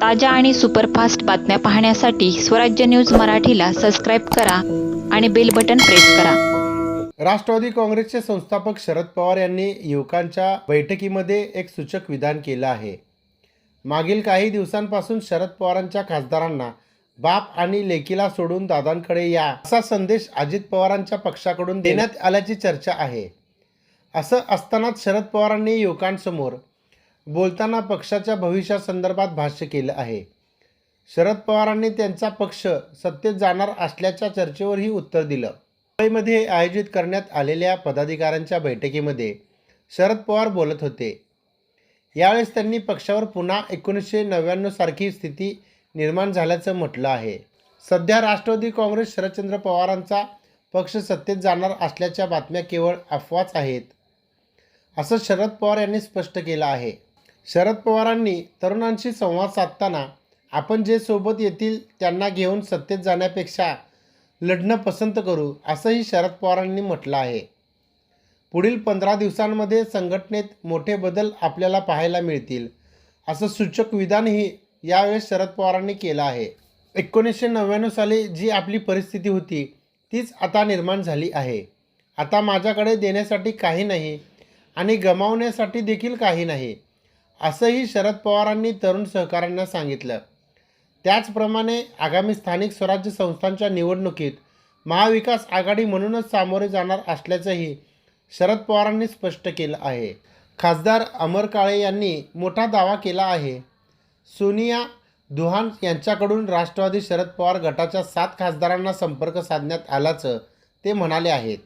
ताज्या आणि सुपरफास्ट बातम्या पाहण्यासाठी स्वराज्य न्यूज मराठीला सबस्क्राईब करा आणि बेल बटन प्रेस करा. राष्ट्रवादी काँग्रेसचे संस्थापक शरद पवार यांनी युवकांच्या बैठकीमध्ये एक सूचक विधान केलं आहे. मागील काही दिवसांपासून शरद पवारांच्या खासदारांना बाप आणि लेकीला सोडून दादांकडे या असा संदेश अजित पवारांच्या पक्षाकडून देण्यात आल्याची चर्चा आहे. असं असतानाच शरद पवारांनी युवकांसमोर बोलताना पक्षाच्या भविष्यासंदर्भात भाष्य केलं आहे. शरद पवारांनी त्यांचा पक्ष सत्तेत जाणार असल्याच्या चर्चेवरही उत्तर दिलं. मुंबईमध्ये आयोजित करण्यात आलेल्या पदाधिकाऱ्यांच्या बैठकीमध्ये शरद पवार बोलत होते. यावेळेस त्यांनी पक्षावर पुन्हा एकोणीसशे नव्याण्णव सारखी स्थिती निर्माण झाल्याचं म्हटलं आहे. सध्या राष्ट्रवादी काँग्रेस शरदचंद्र पवारांचा पक्ष सत्तेत जाणार असल्याच्या बातम्या केवळ अफवाच आहेत असं शरद पवार यांनी स्पष्ट केलं आहे. शरद पवारांनी तरुणांशी संवाद साधताना आपण जे सोबत येतील त्यांना घेऊन सत्तेत जाण्यापेक्षा लढणं पसंत करू असंही शरद पवारांनी म्हटलं आहे. पुढील पंधरा दिवसांमध्ये संघटनेत मोठे बदल आपल्याला पाहायला मिळतील असं सूचक विधानही यावेळेस शरद पवारांनी केलं आहे. एकोणीसशे नव्याण्णव साली जी आपली परिस्थिती होती तीच आता निर्माण झाली आहे. आता माझ्याकडे देण्यासाठी काही नाही आणि गमावण्यासाठी देखील काही नाही. असंही शरद पवारांनी तरुण सहकाऱ्यांना सांगितलं. त्याचप्रमाणे आगामी स्थानिक स्वराज्य संस्थांच्या निवडणुकीत महाविकास आघाडी म्हणूनच सामोरे जाणार असल्याचंही शरद पवारांनी स्पष्ट केलं आहे. खासदार अमर काळे यांनी मोठा दावा केला आहे. सोनिया दुहान यांच्याकडून राष्ट्रवादी शरद पवार गटाच्या सात खासदारांना संपर्क साधण्यात आल्याचं ते म्हणाले आहेत.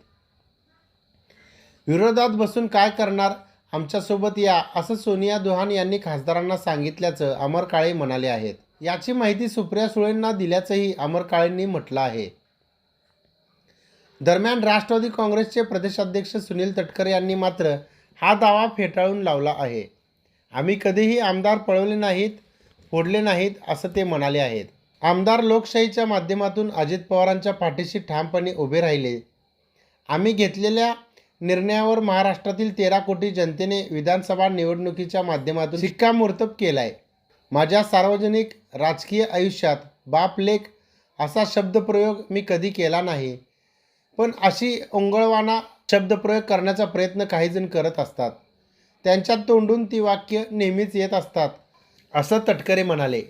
विरोधात बसून काय करणार? आमच्यासोबत या असं सोनिया दुहान यांनी खासदारांना सांगितल्याचं अमर काळे म्हणाले आहेत. याची माहिती सुप्रिया सुळेंना दिल्याचंही अमर काळेंनी म्हटलं आहे. दरम्यान राष्ट्रवादी काँग्रेसचे प्रदेशाध्यक्ष सुनील तटकरे यांनी मात्र हा दावा फेटाळून लावला आहे. आम्ही कधीही आमदार पळवले नाहीत फोडले नाहीत असं ते म्हणाले आहेत. आमदार लोकशाहीच्या माध्यमातून अजित पवारांच्या पाठीशी ठामपणे उभे राहिले. आम्ही घेतलेल्या निर्णयावर महाराष्ट्रातील तेरा कोटी जनतेने विधानसभा निवडणुकीच्या माध्यमातून शिक्कामोर्तब केलाय. माझ्या सार्वजनिक राजकीय आयुष्यात बाप लेख असा शब्दप्रयोग मी कधी केला नाही. पण अशी ओंगळवाना शब्दप्रयोग करण्याचा प्रयत्न काहीजण करत असतात. त्यांच्या तोंडून ती वाक्य नेहमीच येत असतात असं तटकरे म्हणाले.